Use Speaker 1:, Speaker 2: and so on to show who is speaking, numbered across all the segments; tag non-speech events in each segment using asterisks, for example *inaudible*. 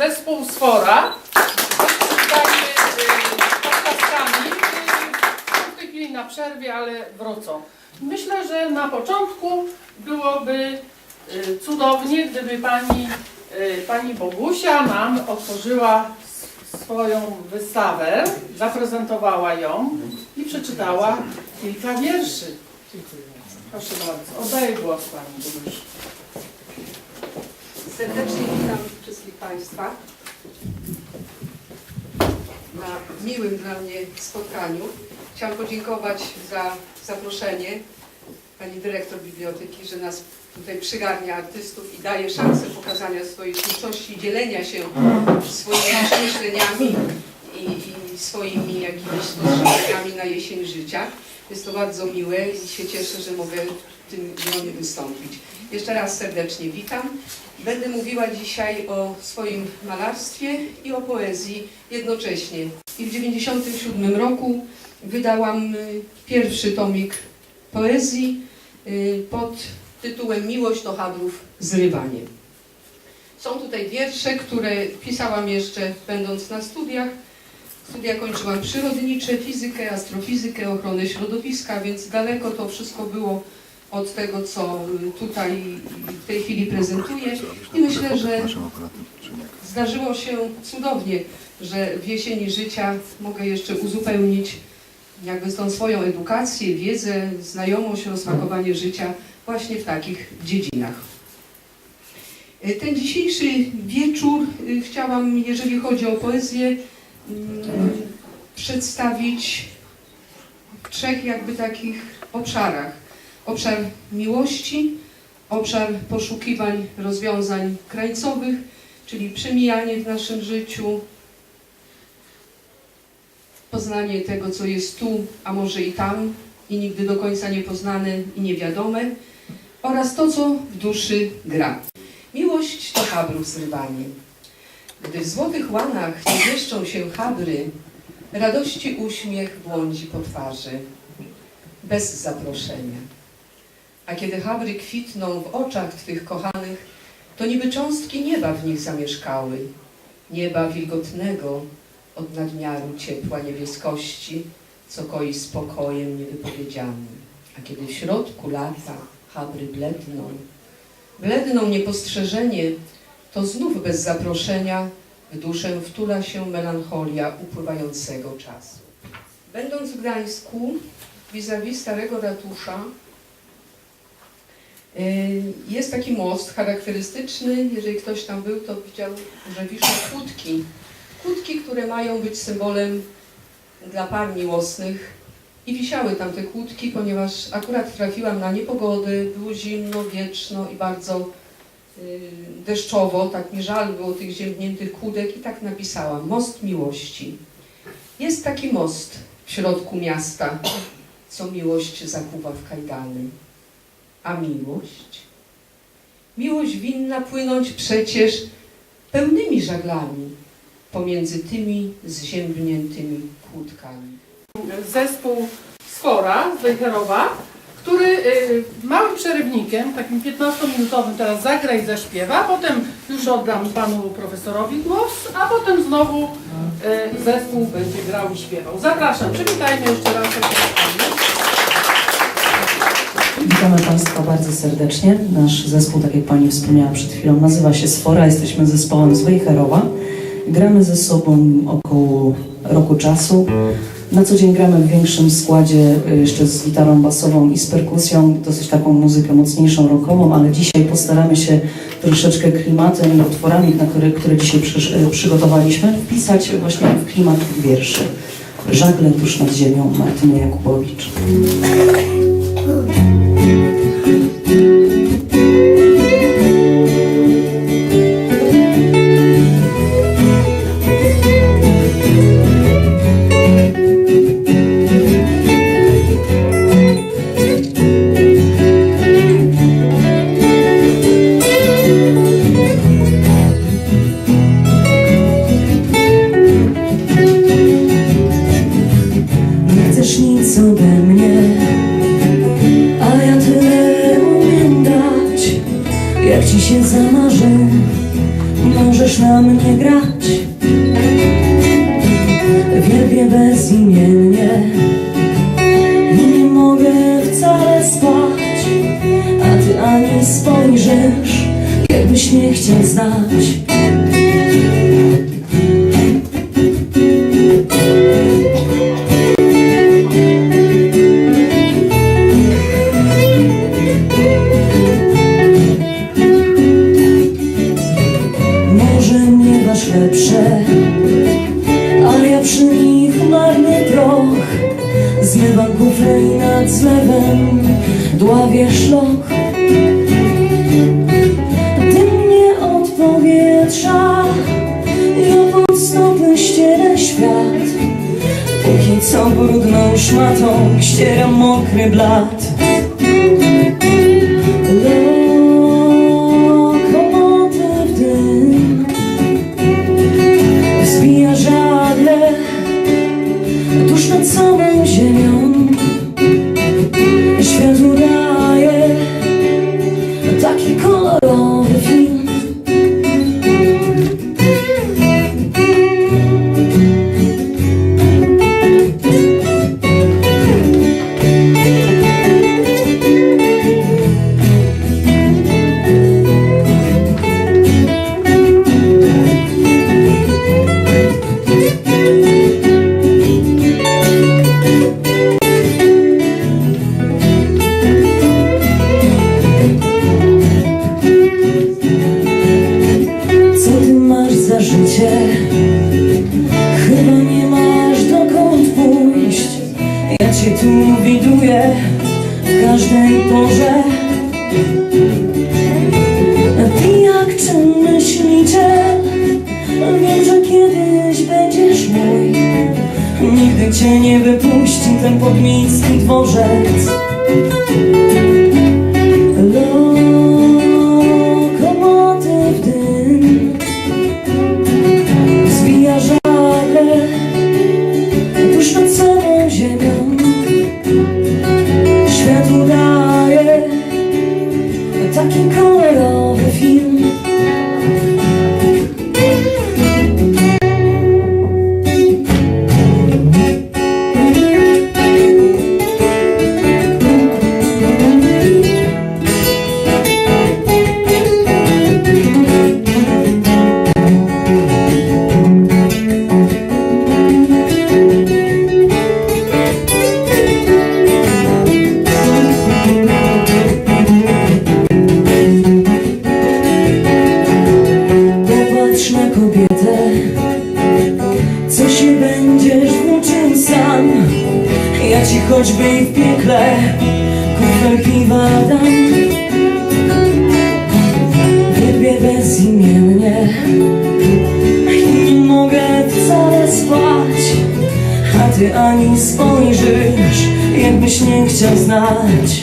Speaker 1: zespół Sfora. Są w tej chwili na przerwie, ale wrócą. Myślę, że na początku byłoby y, cudownie, gdyby pani, y, pani Bogusia nam otworzyła swoją wystawę, zaprezentowała ją i przeczytała kilka wierszy. Proszę bardzo, oddaję głos pani Bogusi.
Speaker 2: Serdecznie witam Państwa na miłym dla mnie spotkaniu. Chciałam podziękować za zaproszenie Pani Dyrektor Biblioteki, że nas tutaj przygarnia artystów i daje szansę pokazania swojej twórczości, dzielenia się swoimi przemyśleniami i, i swoimi jakimiś spostrzeżeniami na jesień życia. Jest to bardzo miłe i się cieszę, że mogę w tym gronie wystąpić. Jeszcze raz serdecznie witam. Będę mówiła dzisiaj o swoim malarstwie i o poezji jednocześnie. I w 1997 roku wydałam y, pierwszy tomik poezji y, pod tytułem Miłość do Hadrów Zrywanie. Są tutaj wiersze, które pisałam jeszcze będąc na studiach. Studia kończyłam przyrodnicze, fizykę, astrofizykę, ochronę środowiska, więc daleko to wszystko było od tego, co y, tutaj w tej chwili prezentuję. I myślę, że zdarzyło się cudownie, że w jesieni życia mogę jeszcze uzupełnić jakby tą swoją edukację, wiedzę, znajomość, rozsmakowanie życia właśnie w takich dziedzinach. Y, Ten dzisiejszy wieczór y, chciałam, jeżeli chodzi o poezję, mm, przedstawić w trzech jakby takich obszarach. Obszar miłości, obszar poszukiwań rozwiązań krańcowych, czyli przemijanie w naszym życiu, poznanie tego, co jest tu, a może i tam, i nigdy do końca niepoznane i niewiadome, oraz to, co w duszy gra. Miłość to habrów zrywanie. Gdy w złotych łanach nie mieszczą się habry, radości uśmiech błądzi po twarzy, bez zaproszenia. A kiedy habry kwitną w oczach Twych kochanych, to niby cząstki nieba w nich zamieszkały, nieba wilgotnego od nadmiaru ciepła niebieskości, co koi spokojem niewypowiedzianym. A kiedy w środku lata habry bledną, bledną niepostrzeżenie, to znów bez zaproszenia w duszę wtula się melancholia upływającego czasu. Będąc w Gdańsku, vis-a-vis starego ratusza, jest taki most charakterystyczny, jeżeli ktoś tam był, to widział, że wiszą kłódki. Kłódki, które mają być symbolem dla par miłosnych. I wisiały tam te kłódki, ponieważ akurat trafiłam na niepogody, było zimno, wieczno i bardzo y, deszczowo, tak mi żal było tych ziemniętych kłódek i tak napisałam, most miłości. Jest taki most w środku miasta, co miłość zakuwa w kajdany. A miłość? Miłość winna płynąć przecież pełnymi żaglami pomiędzy tymi zziębniętymi kłódkami.
Speaker 1: zespół Skora z który y, małym przerywnikiem, takim 15-minutowym teraz zagra i zaśpiewa, potem już oddam panu profesorowi głos, a potem znowu y, zespół będzie grał i śpiewał. Zapraszam, przywitajmy jeszcze raz.
Speaker 3: Witamy Państwa bardzo serdecznie. Nasz zespół, tak jak Pani wspomniała przed chwilą, nazywa się Sfora. Jesteśmy zespołem z Wejherowa. Gramy ze sobą około roku czasu. Na co dzień gramy w większym składzie, y, jeszcze z gitarą basową i z perkusją, dosyć taką muzykę mocniejszą, rockową, ale dzisiaj postaramy się troszeczkę klimatem i utworami, na które, które dzisiaj przysz- y, przygotowaliśmy, wpisać właśnie w klimat wierszy. Żagle tuż nad ziemią Martyny Jakubowicz. się zamarzę Możesz na mnie grać. Wielkie bezimiennie. I nie mogę wcale spać A ty ani spojrzysz Jakbyś nie chciał znać. Szmatą ścieram mokry blat. Lokomotyw dym Wzbija żagle tuż nad samą porze Ty jak czynny śmiciel Wiem, że kiedyś będziesz mój. Nigdy cię nie wypuści ten podmiejski dworzec ani spojrzysz Jakbyś nie chciał znać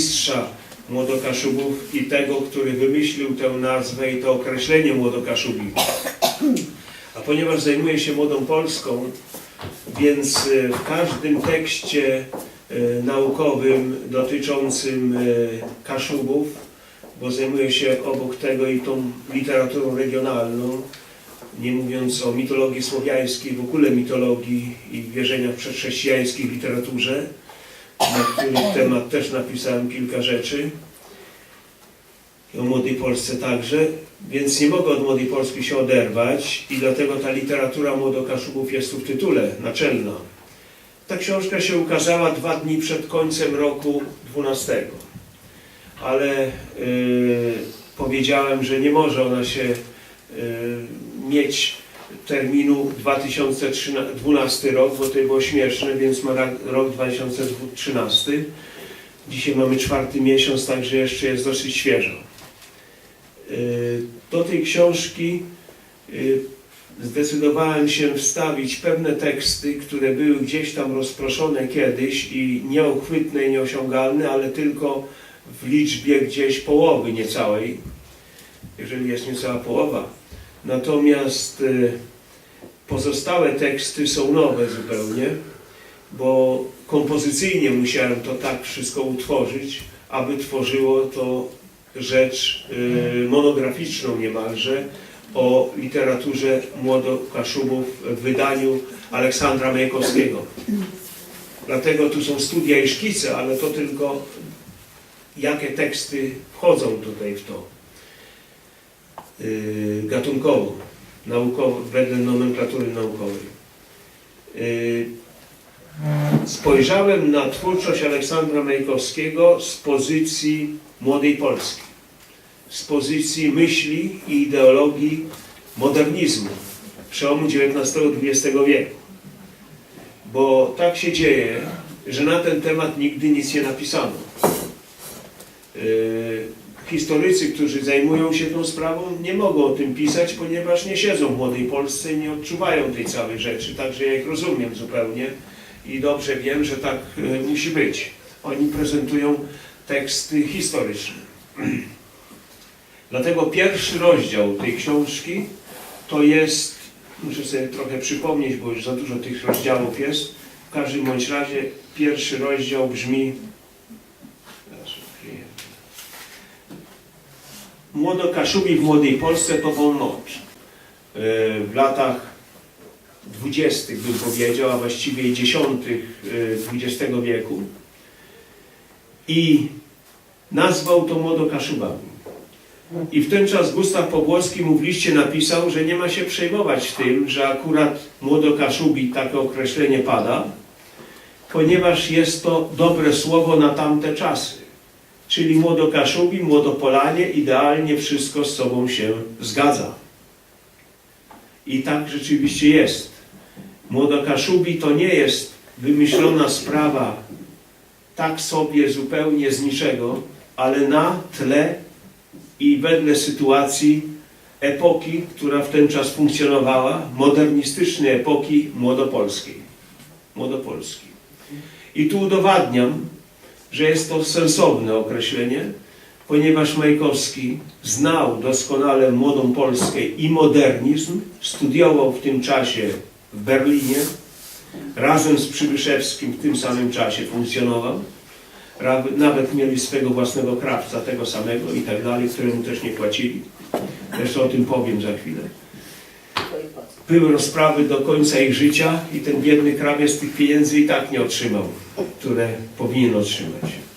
Speaker 4: mistrza Młodokaszubów i tego, który wymyślił tę nazwę i to określenie Młodokaszubi. A ponieważ zajmuję się Młodą Polską, więc e, w każdym tekście e, naukowym dotyczącym e, Kaszubów, bo zajmuję się obok tego i tą literaturą regionalną, nie mówiąc o mitologii słowiańskiej, w ogóle mitologii i wierzeniach przedchrześcijańskich literaturze, na których temat też napisałem kilka rzeczy. I o Młodej Polsce także, więc nie mogę od Młodej Polski się oderwać i dlatego ta literatura Młodokaszubów jest tu w tytule, naczelna. Ta książka się ukazała dwa dni przed końcem roku 12, ale y, powiedziałem, że nie może ona się y, mieć terminu 2012 rok, bo to było śmieszne, więc ma rok 2013. Dzisiaj mamy czwarty miesiąc, także jeszcze jest dosyć świeżo. Y, Do tej książki y, zdecydowałem się wstawić pewne teksty, które były gdzieś tam rozproszone kiedyś i nieuchwytne i nieosiągalne, ale tylko w liczbie gdzieś połowy niecałej, jeżeli jest niecała połowa. Natomiast y, pozostałe teksty są nowe zupełnie, bo kompozycyjnie musiałem to tak wszystko utworzyć, aby tworzyło to rzecz y, monograficzną niemalże o literaturze młodokaszubów w wydaniu Aleksandra Majkowskiego. Dlatego tu są studia i szkice, ale to tylko jakie teksty wchodzą tutaj w to y, gatunkowo, naukowo, wedle nomenklatury naukowej. Y, Spojrzałem na twórczość Aleksandra Majkowskiego z pozycji młodej Polski, z pozycji myśli i ideologii modernizmu przełomu XIX-XX wieku. Bo tak się dzieje, że na ten temat nigdy nic nie napisano. Historycy, którzy zajmują się tą sprawą, nie mogą o tym pisać, ponieważ nie siedzą w młodej Polsce i nie odczuwają tej całej rzeczy. Także ja ich rozumiem zupełnie i dobrze wiem, że tak e, musi być. Oni prezentują teksty historyczne. *clears throat* Dlatego pierwszy rozdział tej książki to jest, muszę sobie trochę przypomnieć, bo już za dużo tych rozdziałów jest. W każdym bądź razie pierwszy rozdział brzmi Teraz odkryję. Młodokaszubi w młodej Polsce to wolność. E, W latach dwudziestych bym powiedział, a właściwie dziesiątych XX wieku i nazwał to młodokaszubami. I w ten czas Gustaw Pobłoski mu w liście napisał, że nie ma się przejmować tym, że akurat młodokaszubi takie określenie pada, ponieważ jest to dobre słowo na tamte czasy. Czyli młodokaszubi, młodopolanie, idealnie wszystko z sobą się zgadza. I tak rzeczywiście jest. Młodokaszubi to nie jest wymyślona sprawa tak sobie zupełnie z niczego, ale na tle i wedle sytuacji epoki, która w ten czas funkcjonowała, modernistycznej epoki młodopolskiej. Młodopolskiej. I tu udowadniam, że jest to sensowne określenie, ponieważ Majkowski znał doskonale młodą Polskę i modernizm, studiował w tym czasie w Berlinie, razem z Przybyszewskim w tym samym czasie funkcjonował, nawet mieli swego własnego krawca, tego samego i tak dalej, któremu też nie płacili. Zresztą o tym powiem za chwilę. Były rozprawy do końca ich życia i ten biedny krawiec tych pieniędzy i tak nie otrzymał, które powinien otrzymać.